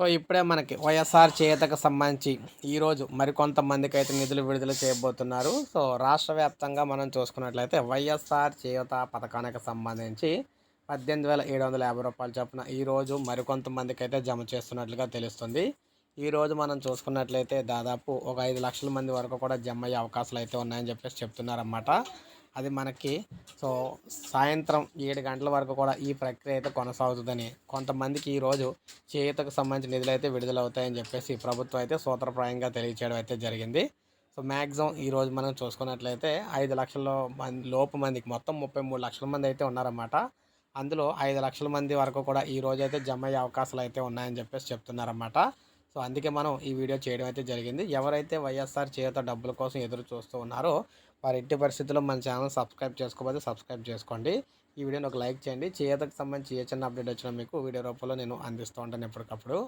So ఇప్పుడే మనకి వైఎస్ఆర్ చేతకు సంబంధించి ఈరోజు మరికొంతమందికి అయితే నిధులు విడుదల చేయబోతున్నారు. సో రాష్ట్ర వ్యాప్తంగా మనం చూసుకున్నట్లయితే వైఎస్ఆర్ చేత పథకానికి సంబంధించి పద్దెనిమిది వేల ఏడు వందల యాభై రూపాయలు చొప్పున ఈరోజు మరికొంతమందికి అయితే జమ చేస్తున్నట్లుగా తెలుస్తుంది. ఈరోజు మనం చూసుకున్నట్లయితే దాదాపు ఒక ఐదు లక్షల మంది వరకు కూడా జమ అయ్యే అవకాశాలు అయితే ఉన్నాయని చెప్పేసి చెప్తున్నారన్నమాట. అది మనకి. సో సాయంత్రం ఏడు గంటల వరకు కూడా ఈ ప్రక్రియ అయితే కొనసాగుతుందని కొంతమందికి ఈరోజు చేతకు సంబంధించిన నిధులు అయితే విడుదలవుతాయని చెప్పేసి ప్రభుత్వం అయితే సూత్రప్రాయంగా తెలియచేయడం అయితే జరిగింది. సో మ్యాక్సిమం ఈరోజు మనం చూసుకున్నట్లయితే ఐదు లక్షల మంది లోపు మందికి మొత్తం ముప్పై మూడు లక్షల మంది అయితే ఉన్నారన్నమాట. అందులో ఐదు లక్షల మంది వరకు కూడా ఈ రోజు అయితే జమ అయ్యే అవకాశాలు అయితే ఉన్నాయని చెప్పేసి చెప్తున్నారన్నమాట. సో అందుకే మనం ఈ వీడియో చేయడం అయితే జరిగింది. ఎవరైతే వైఎస్ఆర్ చేత డబ్బుల కోసం ఎదురు చూస్తూ ఉన్నారో వారి ఎట్టి పరిస్థితుల్లో మన ఛానల్ సబ్స్క్రైబ్ చేసుకోకపోతే సబ్స్క్రైబ్ చేసుకోండి. ఈ వీడియోని ఒక లైక్ చేయండి. చేతకు సంబంధించి ఏ చిన్న అప్డేట్ వచ్చినా మీకు వీడియో రూపంలో నేను అందిస్తూ ఉంటాను ఎప్పటికప్పుడు.